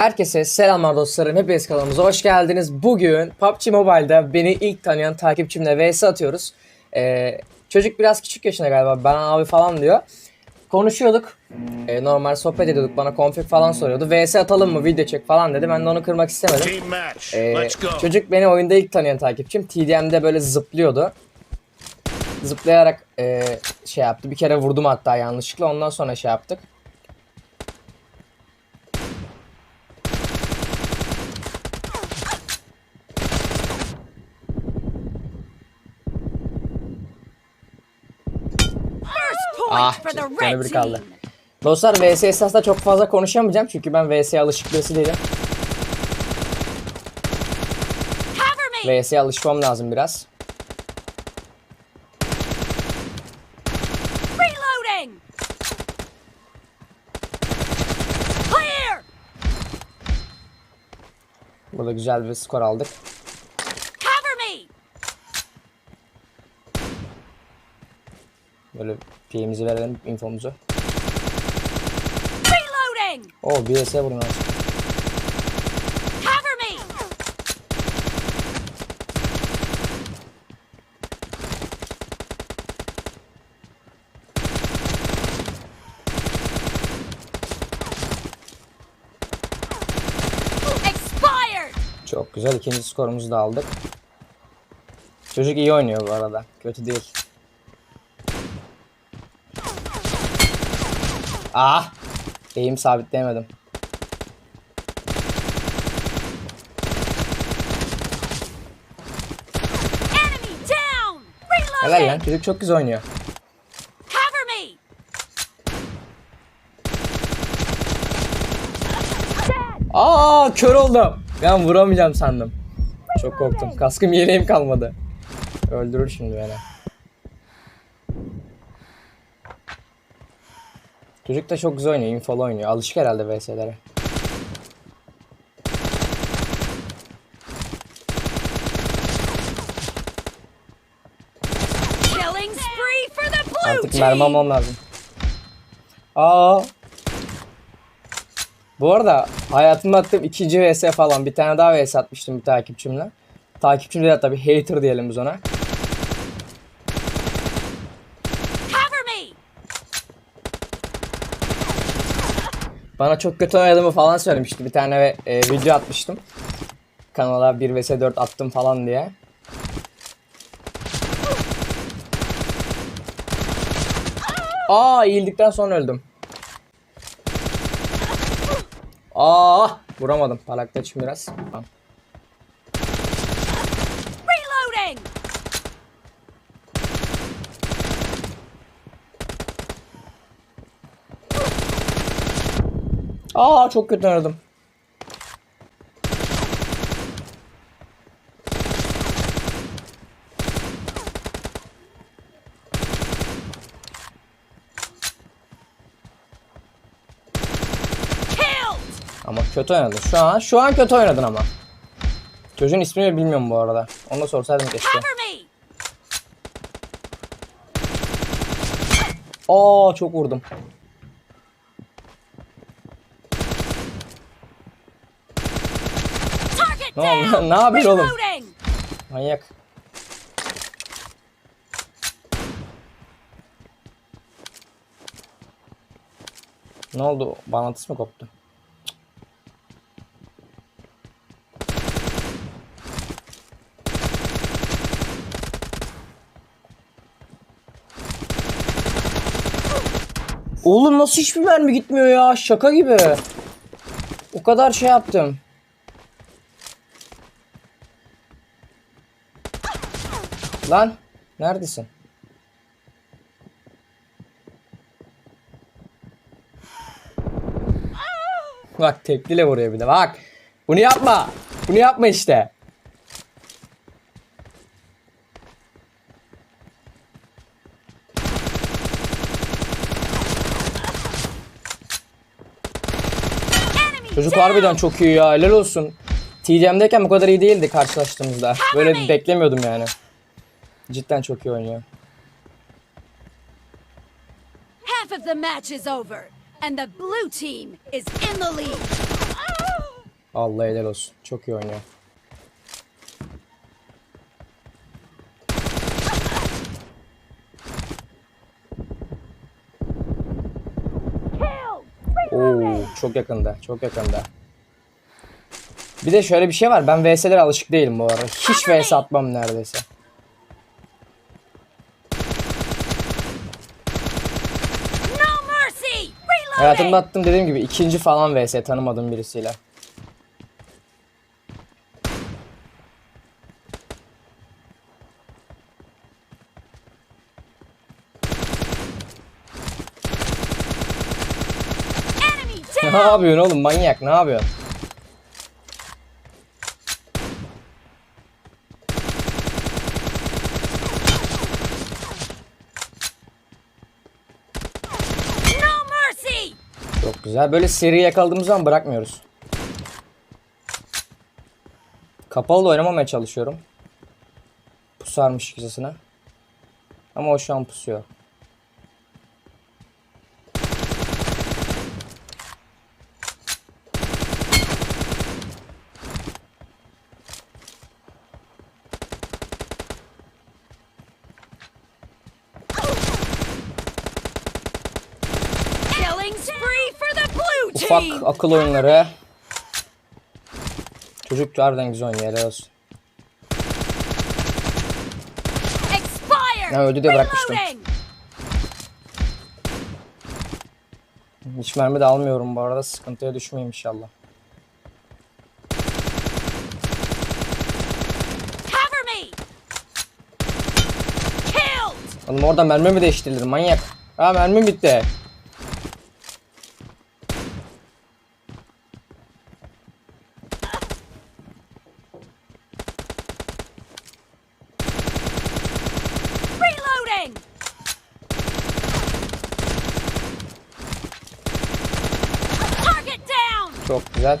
Herkese selamlar dostlarım. Hepiniz kanalımıza hoş geldiniz. Bugün PUBG Mobile'da beni ilk tanıyan takipçimle vs atıyoruz. Ee, çocuk biraz küçük yaşında galiba. Ben abi falan diyor. Konuşuyorduk. Ee, normal sohbet ediyorduk. Bana config falan soruyordu. VS atalım mı? Video çek falan dedi. Ben de onu kırmak istemedim. Ee, çocuk beni oyunda ilk tanıyan takipçim. TDM'de böyle zıplıyordu. Zıplayarak e, şey yaptı. Bir kere vurdum hatta yanlışlıkla. Ondan sonra şey yaptık. Point Ah, red bir kaldı. Dostlar VS esasında çok fazla konuşamayacağım. Çünkü ben VS alışık birisi değilim. VS'ye alışmam lazım biraz. Burada güzel bir skor aldık. Cover me. Böyle piyemizi verelim infomuzu. Reloading. Bir VS vurun artık. Cover me. Expired. Çok güzel. ikinci skorumuzu da aldık. Çocuk iyi oynuyor bu arada. Kötü değil. Ah! Eğim sabitleyemedim. Helal lan. Çocuk çok güzel oynuyor. Aa kör oldum. Ben vuramayacağım sandım. Çok korktum. Kaskım yeleğim kalmadı. Öldürür şimdi beni. Çocuk da çok güzel oynuyor. Infolu oynuyor. Alışık herhalde VS'lere. Artık mermi almam lazım. Aa. Bu arada hayatımda attığım ikinci vs falan. Bir tane daha vs atmıştım bir takipçimle. Takipçim de tabi hater diyelim biz ona. Cover me. Bana çok kötü oynadığımı falan söylemişti. Bir tane e, video atmıştım. Kanala 1 vs 4 attım falan diye. Aa eğildikten sonra öldüm. Aa vuramadım. Palakta biraz. Tamam. Reloading. Aa çok kötü oynadım. Killed. Ama kötü oynadın. Şu an şu an kötü oynadın ama. Çocuğun ismini bilmiyorum bu arada. Onu da sorsaydım keşke. Aa çok vurdum. Target Ne yapıyorsun oğlum? Manyak. Ne oldu? Bağlantısı mı koptu? Oğlum nasıl hiçbir mermi gitmiyor ya? Şaka gibi. O kadar şey yaptım. Lan neredesin? Bak tepkiyle vuruyor bir de bak. Bunu yapma. Bunu yapma işte. Çocuk harbiden çok iyi ya helal olsun. TDM'deyken bu kadar iyi değildi karşılaştığımızda. Böyle beklemiyordum yani. Cidden çok iyi oynuyor. Half of the match is over, and the blue team is in the lead. Allah helal olsun. Çok iyi oynuyor. Oo, çok yakında. Çok yakında. Bir de şöyle bir şey var. Ben VS'lere alışık değilim bu arada. Hiç VS atmam neredeyse. Hayatımda attım dediğim gibi ikinci falan VS tanımadığım birisiyle. Ne yapıyorsun oğlum manyak ne yapıyorsun? Güzel. Böyle seri yakaladığımız zaman bırakmıyoruz. Kapalı da oynamamaya çalışıyorum. Pusarmış ikisine. Ama o şu an pusuyor. Killing spree for the blue Ufak akıl oyunları. Çocuk harbiden güzel oynuyor. helal olsun. Expired! Ha, öldü diye bırakmıştım. Hiç mermi de almıyorum bu arada. Sıkıntıya düşmeyeyim inşallah. Oğlum orada mermi mi değiştirilir manyak? Ha mermi bitti. Reloading! Target down! Çok güzel.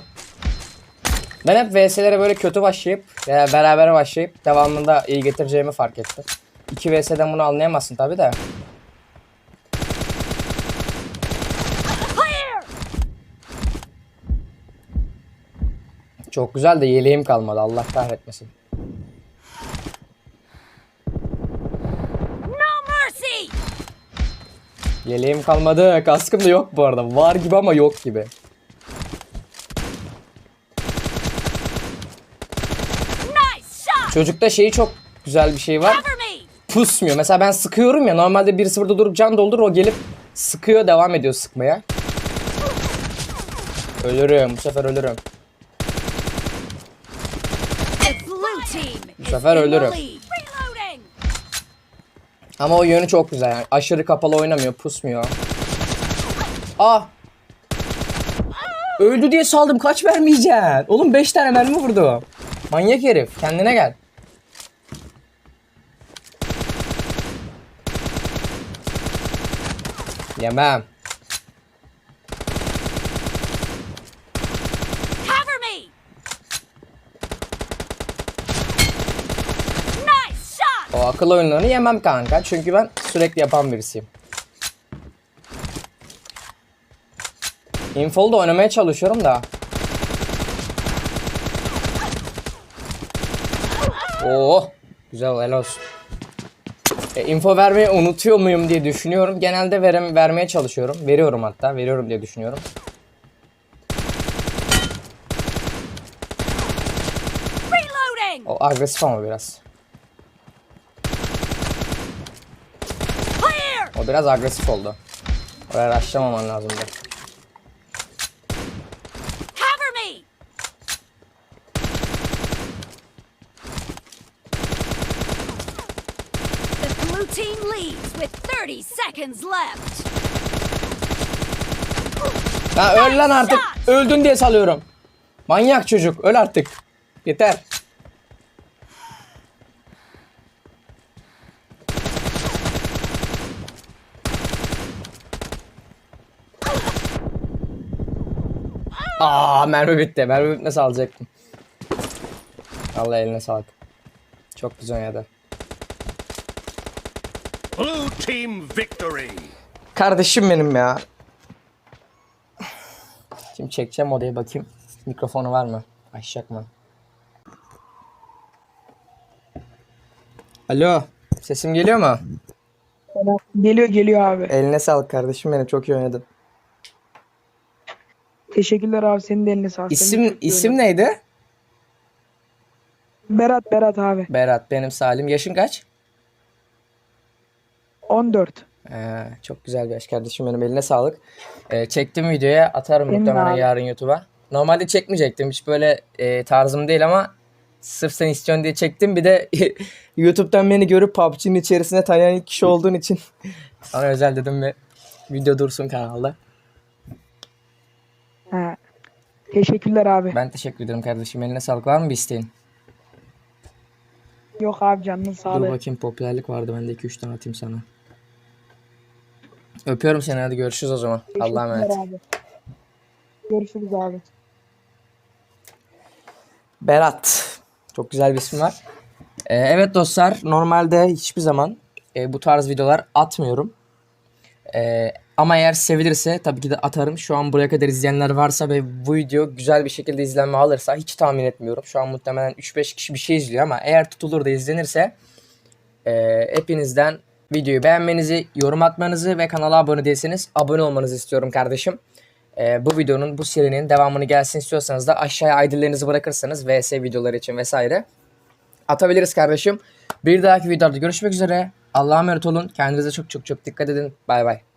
Ben hep VS'lere böyle kötü başlayıp veya beraber başlayıp devamında iyi getireceğimi fark ettim. 2 VS'den bunu anlayamazsın tabi de. Çok güzel de yeleğim kalmadı Allah kahretmesin. Yeleğim kalmadı. Kaskım da yok bu arada. Var gibi ama yok gibi. Çocukta şeyi çok güzel bir şey var. Pusmuyor. Mesela ben sıkıyorum ya normalde birisi burada durup can doldurur o gelip sıkıyor devam ediyor sıkmaya. Ölürüm bu sefer ölürüm. Bu sefer ölürüm. Ama o yönü çok güzel yani. Aşırı kapalı oynamıyor, pusmuyor. Ah! Öldü diye saldım. Kaç vermeyeceksin? Oğlum 5 tane mermi vurdu. Manyak herif. Kendine gel. Yemem. Cover me! Nice shot! O akıl oyunlarını yemem kanka. Çünkü ben sürekli yapan birisiyim. Infolu da oynamaya çalışıyorum da. Oo, güzel helal olsun. E, info vermeyi unutuyor muyum diye düşünüyorum. Genelde verem vermeye çalışıyorum. Veriyorum hatta. Veriyorum diye düşünüyorum. O agresif ama biraz. O biraz agresif oldu. Oraya rushlamaman lazımdı. Cover me! The blue team leads with 30 seconds left. Ha öl lan artık. Öldün diye salıyorum. Manyak çocuk. Öl artık. Yeter. Aa mermi bitti. Mermi bitmesi alacaktım. Allah eline sağlık. Çok güzel oynadı. Blue team victory. Kardeşim benim ya. Şimdi çekeceğim odaya bakayım. Mikrofonu var mı? Açacak mı? Alo. Sesim geliyor mu? Geliyor geliyor abi. Eline sağlık kardeşim benim çok iyi oynadın. Teşekkürler abi senin de eline sağlık. Senin de İsim çok iyi isim oynadın. neydi? Berat Berat abi. Berat benim Salim. Yaşın kaç? 14. Ee, çok güzel bir yaş kardeşim benim eline sağlık. Ee, çektim videoya atarım Benim muhtemelen abi. yarın YouTube'a. Normalde çekmeyecektim hiç böyle e, tarzım değil ama sırf sen istiyorsun diye çektim. Bir de YouTube'dan beni görüp PUBG'nin içerisinde tanıyan ilk kişi olduğun için sana özel dedim ve video dursun kanalda. Ha. Teşekkürler abi. Ben teşekkür ederim kardeşim eline sağlık. Var mı bir isteğin? Yok abi canının Dur sağlığı. bakayım popülerlik vardı bende 2-3 tane atayım sana. Öpüyorum seni hadi görüşürüz o zaman. Allah'a emanet. Abi. Görüşürüz abi. Berat. Çok güzel bir isim var. Ee, evet dostlar normalde hiçbir zaman e, bu tarz videolar atmıyorum. Ee, ama eğer sevilirse tabii ki de atarım. Şu an buraya kadar izleyenler varsa ve bu video güzel bir şekilde izlenme alırsa hiç tahmin etmiyorum. Şu an muhtemelen 3-5 kişi bir şey izliyor ama eğer tutulur da izlenirse e, hepinizden videoyu beğenmenizi, yorum atmanızı ve kanala abone değilseniz abone olmanızı istiyorum kardeşim. Ee, bu videonun, bu serinin devamını gelsin istiyorsanız da aşağıya ID'lerinizi bırakırsanız VS videoları için vesaire atabiliriz kardeşim. Bir dahaki videoda görüşmek üzere. Allah'a emanet olun. Kendinize çok çok çok dikkat edin. Bay bay.